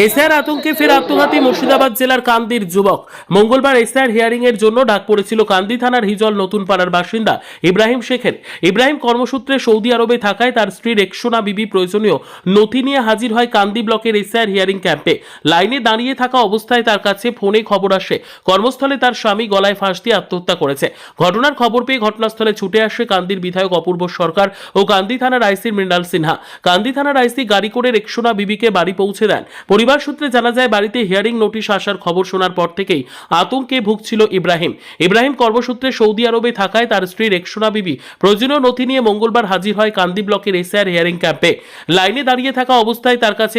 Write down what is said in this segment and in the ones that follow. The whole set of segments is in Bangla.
এসআর আতঙ্কে ফের আত্মঘাতী মুর্শিদাবাদ জেলার কান্দির যুবক। মঙ্গলবার এসআর হিয়ারিং এর জন্য ডাক পড়েছিল কান্দি থানার হিজল নতুন পাড়ার বাসিন্দা ইব্রাহিম শেখের। ইব্রাহিম কর্মসূত্রে সৌদি আরবে থাকায় তার স্ত্রী রেক্সোনা বিবি প্রয়োজনীয় নথি নিয়ে হাজির হয় কান্দি ব্লকের এসআর হিয়ারিং ক্যাম্পে লাইনে দাঁড়িয়ে থাকা অবস্থায় তার কাছে ফোনে খবর আসে। কর্মস্থলে তার স্বামী গলায় ফাঁস দিয়ে আত্মহত্যা করেছে। ঘটনার খবর পেয়ে ঘটনাস্থলে ছুটে আসে কান্দির বিধায়ক অপূর্ব সরকার ও কান্দি থানার আইসি মৃণাল সিনহা। কান্দি থানার আইসি গাড়ি করে রেক্সোনা বিবিকে বাড়ি পৌঁছে দেন। পরিবার সূত্রে জানা যায়, বাড়িতে হিয়ারিং নোটিশ আসার খবর শোনার পর থেকেই আতঙ্কে ভুগছিল ইব্রাহিম। ইব্রাহিম কর্মসূত্রে সৌদি আরবে থাকায় তার স্ত্রী রেক্সোনা বিবি, প্রয়োজনীয় নথি নিয়ে মঙ্গলবার হাজির হয় কান্দি ব্লকের এসআর হিয়ারিং ক্যাম্পে। লাইনে দাঁড়িয়ে থাকা অবস্থায় তার কাছে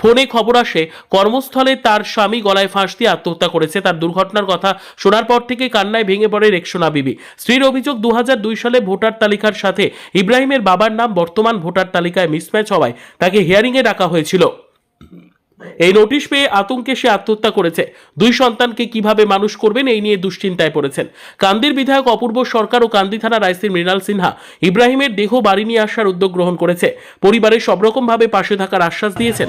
ফোনে খবর আসে, কর্মস্থলে তার স্বামী গলায় ফাঁস দিয়ে আত্মহত্যা করেছে। তার দুর্ঘটনার কথা শোনার পর থেকে কান্নায় ভেঙে পড়ে রেক্সোনা বিবি। স্ত্রীর অভিযোগ দু সালে ভোটার তালিকার সাথে ইব্রাহিমের বাবার নাম বর্তমান ভোটার তালিকায় মিসম্যাচ হওয়ায় তাকে হিয়ারিংয়ে ডাকা হয়েছিল। এই নোটিশ পেয়ে আতঙ্কে সে আত্মহত্যা করেছে। দুই সন্তানকে কীভাবে মানুষ করবেন এই নিয়ে দুশ্চিন্তায় পড়েছেন। কান্দির বিধায়ক অপূর্ব সরকার ও কান্দি থানার আইসি মৃণাল সিনহা ইব্রাহিমের দেহ বাড়ি নিয়ে আসার উদ্যোগ গ্রহণ করেছে। পরিবারের সব রকম ভাবে পাশে থাকার আশ্বাস দিয়েছেন।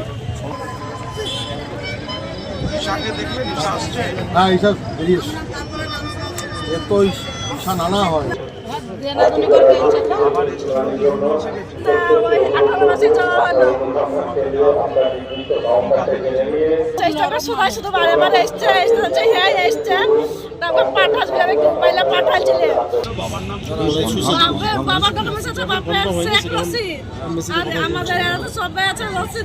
আসছে? হ্যাঁ। সবাই শুধু বারে বারে এসছে এসছে হচ্ছে হ্যাঁ এসছে তারপর পাঠাস আমি মোবাইলে পাঠাইছিলে বাবার ডকুমেন্টস আছে বাপের শেখ রশিদ আর আমাদের এরা তো সবাই আছে বলছে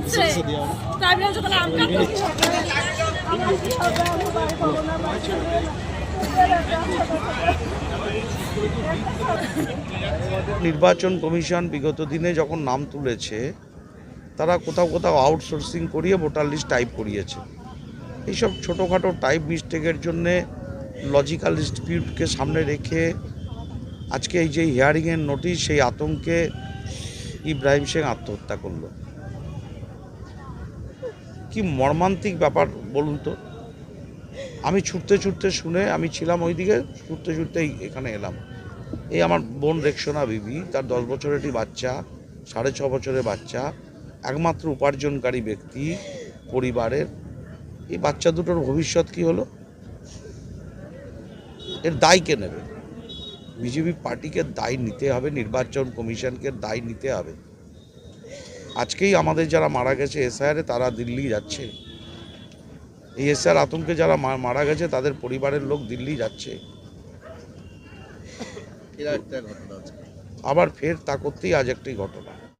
নির্বাচন কমিশন বিগত দিনে যখন নাম তুলেছে, তারা কোথাও কোথাও আউটসোর্সিং করিয়ে ভোটার লিস্ট টাইপ করিয়েছে। এইসব ছোটোখাটো টাইপ মিস্টেকের জন্যে লজিক্যাল ডিসপিউটকে সামনে রেখে আজকে এই যে হিয়ারিংয়ের নোটিশ সেই আতঙ্কে ইব্রাহিম শেখ আত্মহত্যা করল। কি মর্মান্তিক ব্যাপার বলুন তো? আমি ছুটতে ছুটতে শুনে আমি ছিলাম ওইদিকে, ছুটতে ছুটতে এখানে এলাম। এই আমার বোন রেক্সোনা বিবি, তার দশ বছরের একটি বাচ্চা, সাড়ে ছ বছরের বাচ্চা, একমাত্র উপার্জনকারী ব্যক্তি পরিবারের। এই বাচ্চা দুটোর ভবিষ্যৎ কি হলো? এর দায় কে নেবে? বিজেপি পার্টিকে দায় নিতে হবে, নির্বাচন কমিশনকে দায় নিতে হবে। আজকেই আমাদের যারা মারা গেছে এসআইআরে, তারা দিল্লি যাচ্ছে। এই এসআর আতঙ্কে যারা মারা গেছে তাদের পরিবারের লোক দিল্লি যাচ্ছে। আবার ফের তা করতেই আজ একটি ঘটনা।